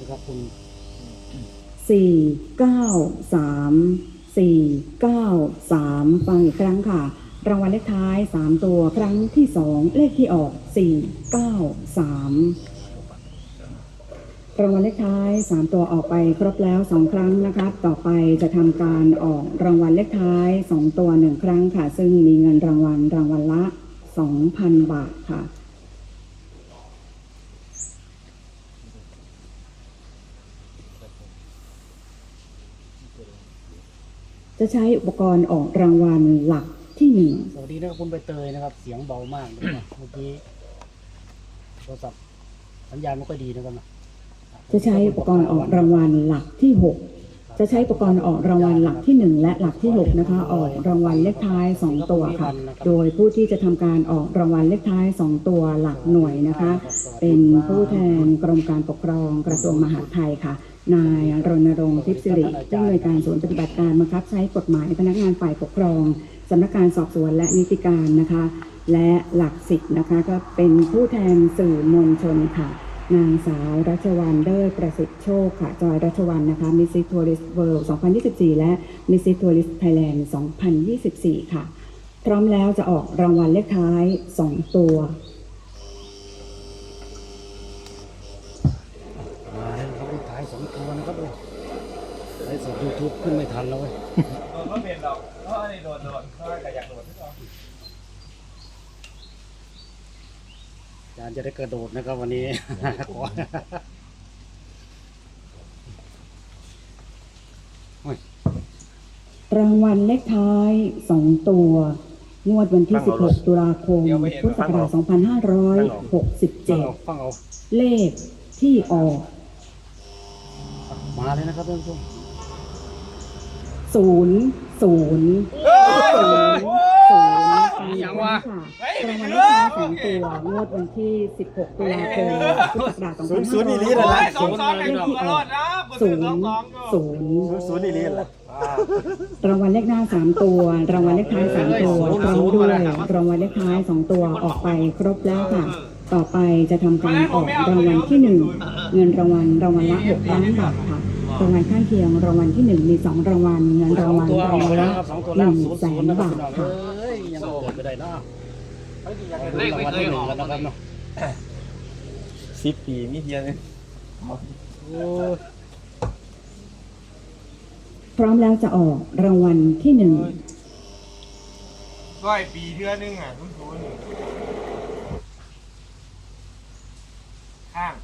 นะครับคุณสี่เก้าสามสี่เก้าสามฟังอีกครั้งค่ะ รางวัลเลขท้ายสามตัวครั้งที่สองเลขที่ออกสี่เก้าสามรางวัลเลขท้ายสามตัวออกไปครบแล้วสองครั้งนะคะต่อไปจะทำการออกรางวัลเลขท้ายสองตัวหนึ่งครั้งค่ะ ซึ่งมีเงินรางวัลรางวัลละสองพันบาทค่ะ จะใช้อุปกรณ์ออกรางวัลหลักที่หนึ่งสวัสดีนะครับคุณใบเตยนะครับ เสียงเบามากนะครับเมื่อกี้โทรศัพท์สัญญาณไม่ค่อยดีนะครับนะจะใช้อุปกรณ์ออกรางวัลหลักที่หกจะใช้อุปกรณ์ออกรางวัลหลักที่หนึ่งและหลักที่หกนะคะ ออกรางวัลเลขท้ายสองตัวค่ะ โดยผู้ที่จะทำการออกรางวัลเลขท้ายสองตัวหลักหน่วยนะคะ เป็นผู้แทนกรมการปกครองกระทรวงมหาดไทยค่ะ นายรณรงค์ทิพย์สิริผู้อำนวยการศูนย์ปฏิบัติการบังคับใช้กฎหมายพนักงานฝ่ายปกครองสำนักงานสอบสวนและนิติการนะคะ และหลักสิบนะคะก็เป็นผู้แทนสื่อมวลชนค่ะ นางสาวรัชวันเดอร์ประสิทธิ์โชคค่ะ จอยรัชวันนะคะมิสซิทัวริสเวิลด์2024 และมิสซิทัวริสไทยแลนด์2024 ค่ะ พร้อมแล้วจะออกรางวัลเลขท้าย 2 ตัว ขึ้นไม่ทันแล้วเว้ยโดนก็เป็นหรอกเพราะอันนี้โดนโดนเพราะว่าก็อยากโดนที่สองอาจารย์จะได้กระโดดนะครับวันนี้ขอรางวัลเลขท้าย 2 ตัว งวดวันที่ 16 ตุลาคม พุทธศักราช2567เอาเลขที่ออก มาเลยนะครับท่านผู้ชม ศูนย์ศูนย์ศูนย์ศูนย์อย่างวะค่ะรางวัลเลขท้ายสองตัวงวดวันที่ 16ตุลาคมพุทธศักราชศูนย์ศูนย์อีหลีเหรอโอ้ล่ะยสองสองในดอกกระโดดนะกูศูซื้อนสองย์สองอยู่ศูนย์ศูนย์ศูนย์นี่เรียนละรางวัลเลขหน้าสามตัว รางวัลเลขท้ายสามตัวพร้อมด้วยรางวัลเลขท้ายสองตัวออกไปครบแล้วค่ะ ต่อไปจะทำการออกรางวัลที่หนึ่งเงินรางวัลรางวัลละหกล้านบาทค่ะ รางวัลข้างเคียงรางวัลที่หนึ่งมีสองรางวัลเงินสราองงวัลตัวรางเอาวัลแล้ละวครับสองตัวหแล้วนึ่งศูนย์แสศูนนย์นะครับบาพี่ทน้องค่ะเอ้ยยังเกิดไปได้เนาะเลขไม่เคยออกนะครับเนาะสิบปีมีเพียงโอ้ยพร้อมแล้วจะออกรางวัลที่หนึ่งร้อยปีเทื่อนึงอะคุณศูนย์ข้าง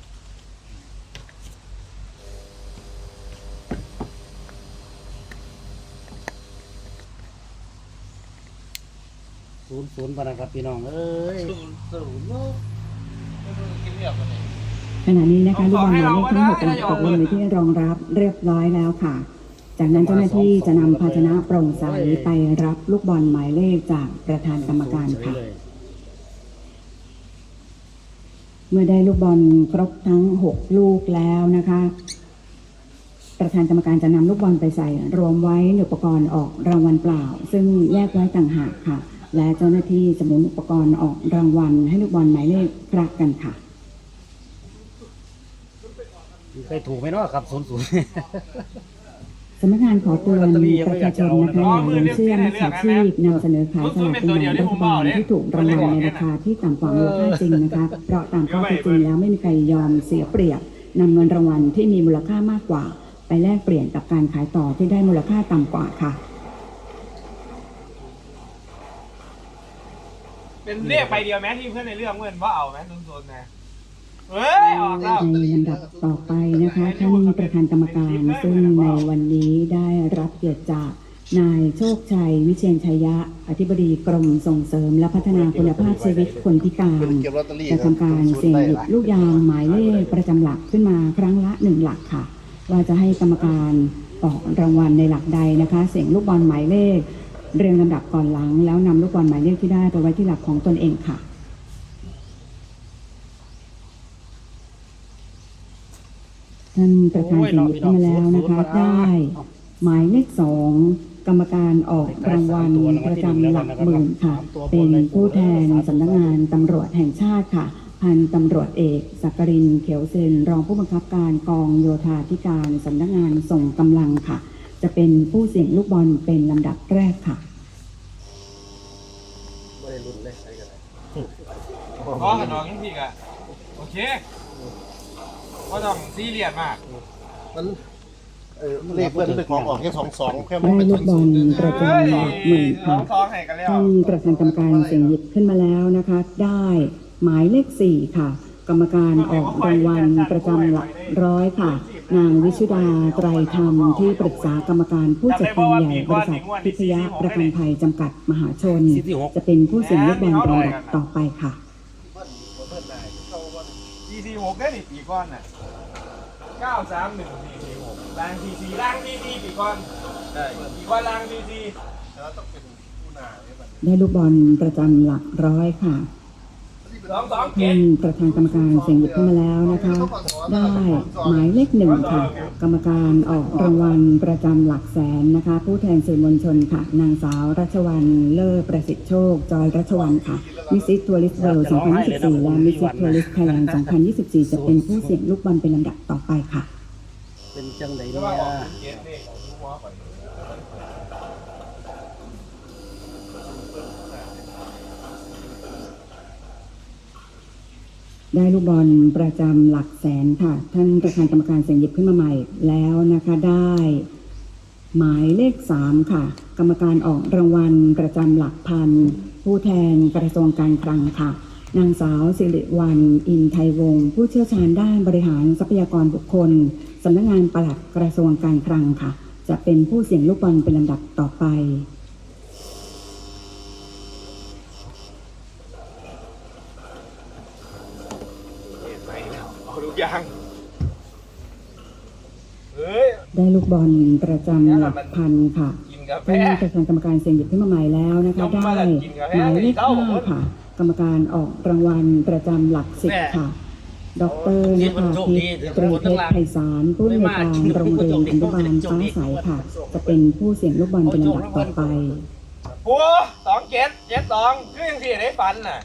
ศูนย์ศูนย์ปะนะครับพี่น้องเอ้ยศูนย์ศูนย์ลูกกินเรียบกันเลยขณะนี้นะคะลูกบอลหมายเลขทั้งหกกำลังตกลงในที่รองรับเรียบร้อยแล้วค่ะ จากนั้นเจ้าหน้าที่จะนำภาชนะโปร่งใสไปรับลูกบอลหมายเลขจากประธานกรรมการค่ะเฉยเลยเมื่อได้ลูกบอลครบทั้ง6ลูกแล้วนะคะ ประธานกรรมการจะนำลูกบอลไปใส่รวมไว้ในอุปกรณ์ออกรางวัลเปล่า ซึ่งแยกไว้ต่างหากค่ะ และเจ้าหน้าที่จะหมุนอุปกรณ์ออกรางวัล ให้ลูกบอลหมายเลขกลักกันค่ะมีใครถูกไหมเนาะครับศูนย์ศูนย์สำนักงานขอเตือนประชาชนนะคะอย่าหลงเชื่อมิจฉาชีพนำเสนอขายสลากกินแบ่งรัฐบาลที่ถูกรางวัลในราคาที่ต่ำกว่ามูลค่าจริงนะคะเพราะตามข้อเท็จจริงแล้วไม่มีใครยอมเสียเปรียบนำเงินรางวัลที่มีมูลค่ามากกว่า ไปแลกเปลี่ยนกับการขายต่อที่ได้มูลค่าต่ำกว่าค่ะ เป็นเรียกไปเดียวแม้ที่เพื่อนในเรื่องเพื่อนว่าเอาไหมศูนย์ศูนย์นะเฮ้ยออกแล้วในลำดับต่อไปนะคะท่านประธานกรรมการซึ่งในวันนี้ได้รับเกียรติจากนายโชคชัย วิเชียนชัยยะ อธิบดีกรมส่งเสริมและพัฒนาคุณภาพชีวิตคนพิการเก็บลอตเตอรี่จะทำการเสี่ยงหยิบลูกยางหมายเลขประจำหลักขึ้นมาครั้งละหนึ่งหลักค่ะ ว่าจะให้กรรมการออกรางวัลในหลักใดนะคะ เสี่ยงลูกบอลหมายเลข เรียงลำดับก่อนหลัง แล้วนำลูกบอลหมายเลขที่ได้ไปไว้ที่หลักของตนเองค่ะท่านประธานเสี่ยงหยิบเข้ามาแล้วนะคะได้หมายเลขสองกรรมการออกรางวัลประจำหลักหมื่นค่ะ เป็นผู้แทนสำนักงานตำรวจแห่งชาติค่ะ พันตำรวจเอกสักกรินเขียวเซนรองผู้บังคับการกองโยธาธิการสำนักงานส่งกำลังค่ะ จะเป็นผู้เสี่ยงลูกบอลเป็นลำดับแรกค่ะ ไม่ได้ลุ้นเลยใช่กันพอขนองยิ่งพี่กะโอเคก็ต้องซีเรียสมากมันเออเลขเบิ้ลเป็นของออกแค่สองสองแค่ได้ลูกบอลประจำหลักหมื่นน้อค่ะงท้องให้กันแล้ว ท่านประธานกรรมการเสียงหยิบขึ้นมาแล้วนะคะ ได้หมายเลขสี่ค่ะ กรรมการออกรางวัลประจำหลักร้อยค่ะ นางวิชุดาไตรธรรมที่ปรึกษากรรมการผู้จัดการใหญ่บริษัทพิทยาประกันภัยจำกัดมหาชน จะเป็นผู้เสี่ยงลูกบอลเป็นลำดับต่อไปค่ะทีซีหกได้ดิปีก้อนน่ะเก้าสามหนึ่งทีซีหกล่างทีซีล่างทีซีปีก้อนใช่ปีก้อนล่างทีซีแล้วต้องเป็นผู้นาเนี่ยมันได้ลูกบอลประจำหลักร้อยค่ะสองสองเจ็ ท่าดนประธานกรรมการเสียงหยิบขึ้นมาแล้วนะคะ ได้หมายเลขหนึ่งค่ะ กรรมการออกรางวัลประจำหลักแสนนะคะ ผู้แทนสื่อมวลชนค่ะ นางสาวรัชวันเลิศประสิทธิโชค จอยรัชวันค่ะมิสซิสทัวริสเวิลด์2024 และมิสซิสทัวริสไทยแลนด์2024 จะเป็นผู้เสี่ยงลูกบอลเป็นลำดับต่อไปค่ะ เป็นจังไหนจะเนี่ว่าออกย เจ็ดนี่รู้ว่าก่อน ได้ลูกบอลประจำหลักแสนค่ะ ท่านประธานกรรมการเสียงหยิบขึ้นมาใหม่แล้วนะคะได้ หมายเลขสามค่ะ กรรมการออกรางวัลประจำหลักพัน ผู้แทนกระทรวงการคลังค่ะ นางสาวสิริวัลอินไทยวงศ์ผู้เชี่ยวชาญด้านบริหารทรัพยากรบุคคลสำนักงานปลัดกระทรวงการคลังค่ะ จะเป็นผู้เสี่ยงลูกบอลเป็นลำดับต่อไปแล้วเอาทุกอย่าง เฮ้ย ได้ลูกบอลประจำหลักพันค่ะกินกาแฟท่านประธานกรรมการเสียงหยิบขึ้นมาใหม่แล้วนะคะยกมาได้แล้วกินกาแฟหมายเลขเท่าห้าค่ะ กรรมการออกรางวัลประจำหลักสิบค่ะ ดรนภาพิษตรีเพชรไพศาลผู้อำนวยการโรงเรียนอนุบาลฟ้าใสค่ะ จะเป็นผู้เสี่ยงลูกบอลเป็นลำดับต่อไปปูสองเจ็ดเจ็ดสองคือยังที่ได้ฝันน่ะ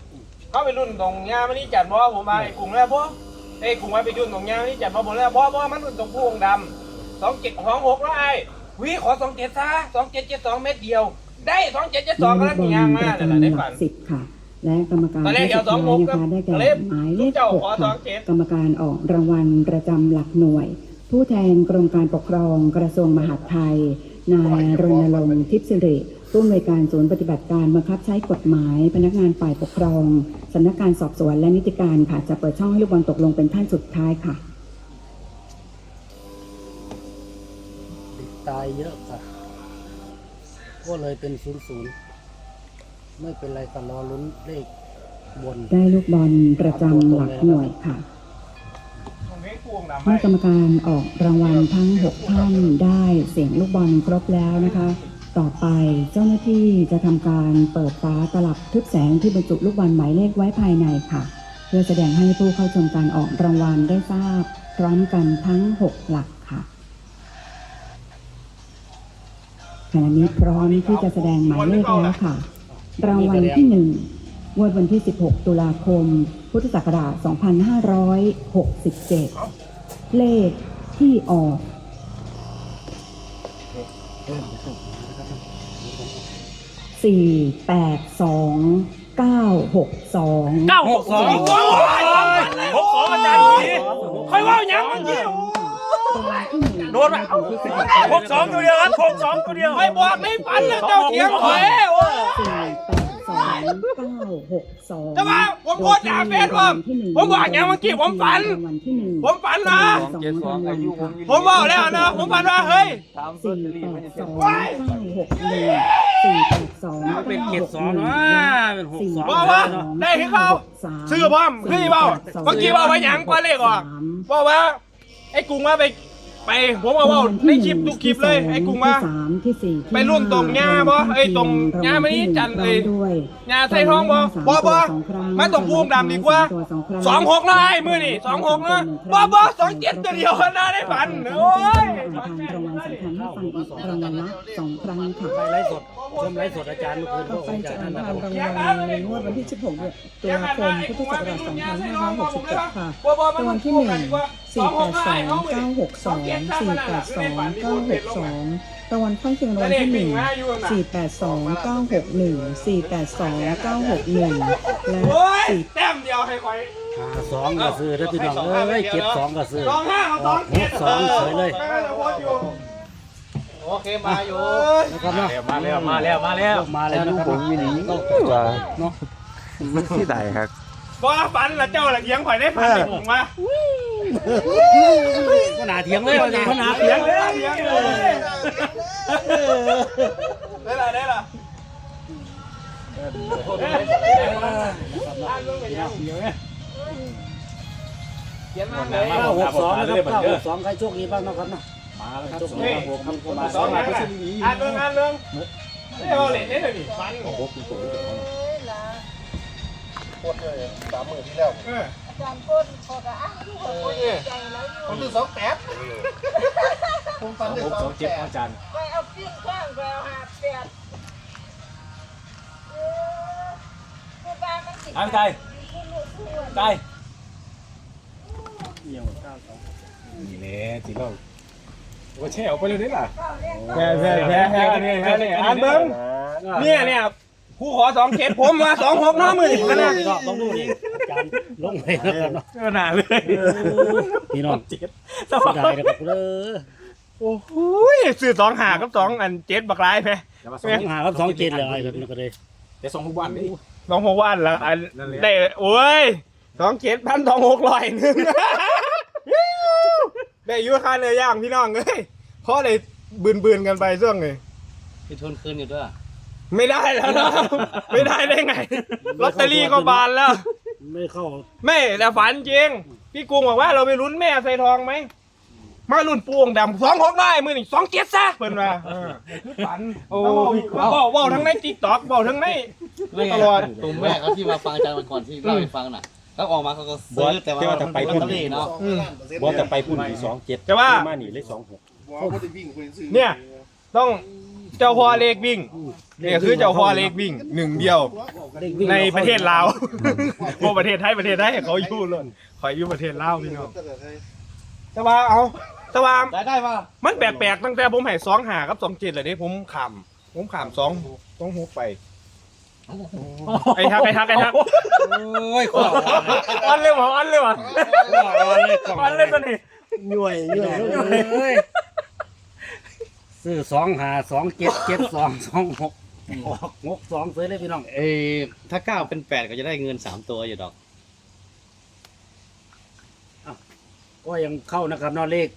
เขาไปรุ่นตรงงานมันนี่จัดบ่ผมมาไอ้กรุงแล้วพ่อไอ้กรุงมาไปยุ่นตรงงานมันนี่จัดบ่ผมแล้วพ่อพ่อมันรุ่นตรงพวงดำสองเจ็ดสองหกแล้วไอ้วิขอสองเจ็ดซะสองเจ็ดเจ็ดสองเม็ดเดียว ได้สองเจ็ดเจ็ดสองก็ได้แล้วลูกบอลยางปมาระแต่ละได้จำหลัฝักนสิบค่ะ และกรรมการตอนแรกที่เอาสุดสองท้ายหกนะคะได้ตแก่อนแรกหมายเลขเจ้าหกขอสค่ะองเจ็ดกรรมการออกรางวัลประจำหลักหน่วย ผู้แทนกรมการปกครองกระทรวงมหาดไทยนายรณรงค์ทิพย์สิริ ผู้อำนวยการศูนย์ปฏิบัติการบังคับใช้กฎหมาย พนักงานฝ่ายปกครองสำนักงานสอบสวนและนิติการค่ะ จะเปิดช่องให้ลูกบอลตกลงเป็นท่านสุดท้ายค่ะติดตายเยอะค่ะ ก็เลยเป็นศูนย์ศูนย์ไม่เป็นไรก็รอลุ้นเลขบน ได้ลูกบอลประจำหลักหน่วยค่ะตรงนี้พวงดำเมื่อกรรมการออกรางวัลทั้ง 6 ท่านได้เสียงลูกบอลครบแล้วนะคะ ต่อไปเจ้าหน้าที่จะทำการเปิดฝาตลับทึบแสงที่บรรจุลูกบอลหมายเลขไว้ภายในค่ะ เพื่อแสดงให้ผู้เข้าชมการออกรางวัลได้ทราบ พร้อมกันทั้ง 6 หลักค่ะขณะนี้พร้อมที่จะแสดงหมายเลขแล้วค่ะ รางวัลที่หนึ่งงวดวันที่ 16 ตุลาคม พุทธศักราช 2567 เลขที่ออก สี่แปดสองเก้าหกสองเก้าหกสองหกสองอาจารย์ดีค่อยว่าอย่างมันยี่โดนไหมหกสองตัวเดียวครับหกสองตัวเดียวไม่บอกไม่ฝันแล้วเจ้าเถียงข่อยโอ้ยสี่แปดสองเก้าหกสองจะมาผมโพสต์ด่าเฟซผมผมบอกอย่างเมื่อกี้ผมฝันรางวัลที่หนึ่งผมฝันนะสองรางวัลค่ะผมบอกแล้วนะ ผมฝันว่าเฮ้ยถามสี่ลอตเตอรี่แปไม่ดใช่สเจ้าองเก้าหกหนึ่งสี่ แปดสองเป็นเจ็ดสองนะเป็นหกสองบอกว่าได้ที่เขาซื้อพร้อมคือเปล่าเมื่อกี้ว่าไว้หยังกว่าเลขออกบอกว่าไอ้กรุงว่าไป ไปผมเอาเว่าในคลิปทุกคลิปเลยไอ้กุ้งว่าที่สามที่สี่ที่ไปรุ่นตรงหญ้าบ่เอ้ยตรงหญ้ามานี่จันเอ้ยด้วยยาใส่ท้องบ่บ่บ่มาตรงพูงดำดีกว่าสองหกเลยมือนี่สองหกนะบ่บ่สองเจ็ดตัวเดียวนะได้ฝันโอ้ยทางรางวัลสำคัญให้ฟังอีกรางวัลละสองครั้งค่ะไปไลฟ์สดชมไลฟ์สดอาจารย์เมื่อคืนต่อก็ไปคงจะจะอ่านั่นนนะคตารับมรางวัลในงวดวันที่ 16ตุลาคมพุทธศักราช2567ค่ะรางวัลที่ 1 482 962 482 962รางวัลข้างเคียงรางวัลที่1 482 961 482 961และโอ้ย4แต้มเดียวให้คอยหาสองก็ซื้อแล้วพี่น้องเอ้ยเจ็ดสองก็ซื้อสองห้าเอาสองเจ็ดสองเฉยเลยโอเคมาอยู่นะครับเนาะมาแล้วมาแล้วมาแล้วมาแล้วนะครับผมวินีก็เนาะที่ใดครับบ่ฝันละเจ้าละเอียงข่อยได้ฝันเลยผมว่า ก็หนาเถียงเลยก็หนาเถียงเลยได้ละได้ละเขียนมาเลยหกสองนะครับหกสองใครโชคดีบ้างนะครับนะมาแล้วครับโชคดีครับผมมันก็มาสองอ่านอ่านเรื่องอ่านเรื่องไม่เอาเหรียญได้เลยนี่ฟันโอ้โหคตรเลยสามหมื่นที่แล้ว อออาจารย์ก้นขอกระอ้างทุกคนคนใจแล้วอยู่ผมซื้อสองแปดผมฟันได้สองแปดอาจารย์ไปเอาปิ้งข้างไปเอาหาแปดเออคือบ้านมันสิอันใจใจนี่แหละจีเราว่าแช่ออกไปเลยนี่ล่ะแพ้แพ้แพ้แพ้เนี่ยแพ้เนี่ยอ่านเบิ้งเนี่ยเนี่ยผู้ขอสองเจ็ดผมมาสองหกน้ามือกันนะพี่น้องต้องดูนี่ อาจารย์ลงไปนะครับเนาะก็หนาเลยพี่น้องเจ็ดเสียดายนะครับเลยโอ้โหซื้อสองหากับสองอันเจ็ดบักไรแพ้สองหาครับสองเจ็ดเลยไอ้แบบนี้ก็เลยแต่สองทุกวันนี่สองหกวันละอันได้โอ้ยสองเจ็ดพันสองหกร้อยหนึ่งได้อยุ่ค่าเนื้อย่างพี่น้องเอ้ยเพราะเลยบืนๆกันไปช่วงเลยพี่ทุนคืนอยู่ด้วยไม่ได้แล้วนะไม่ได้ได้ไงลอตเตอรี่ก็บานแล้ว ไม่เข้าไม่แต่ฝันจริง พี่กุ้งบอกว่าเราไปลุ้นแม่ใส่ทองไหมมาลุ้นปูองดำสองหกได้มือนี่สองเจ็ดซะเพิ่นว่าฝันโอ้เบาเบาทั้งในติ๊กต็อกเบาทั้งในตลอดตรงแม่เขาที่มาฟังอาจารย์วันก่อนที่เล่าให้ฟังน่ะแล้วออกมาเขาก็ซื้อแต่ว่ามันเป็นลอตเตอรี่เนาะสองล้านเปอร์เซ็นต์ว่าจะไปพุ่นที่สองเจ็ดแต่ว่ามาหนีเลยสองหกว่าเขาจะวิ่งไปซื้อเนี่ยต้องเจ้าพ่อเลขวิ่งเนี่ยคือเจ้าพ่อเลขวิ่งหนึ่งเดียว ในประเทศลาวโอ้ประเทศไทยประเทศไทยเขาอยู่เลยขอยอยู่ประเทศลาวพี่น้องแต่ว่าเอาแต่ว่าได้ได้ป่ะมันแปลกๆตั้งแต่ผมให้สองหากับสองเจ็ดเลยนี่ผมขำผมขำสองสองหกไปไอ้ทักไอ้ทักไอ้ทักโอ้ยขอออนเลยเหรอออนเลยเหรอออนเลยออนเลยตัวนี้ย่วยย่วยเลย ซื้อสองหาสองเจ็ดเจ็ดสองสองหกออกหกสองซื้อเลยพี่น้องเอ้ถ้าเก้าเป็นแปดก็จะได้เงินสามตัวอยู่ดอก ก็ยังเข้านะครับเนอกเลข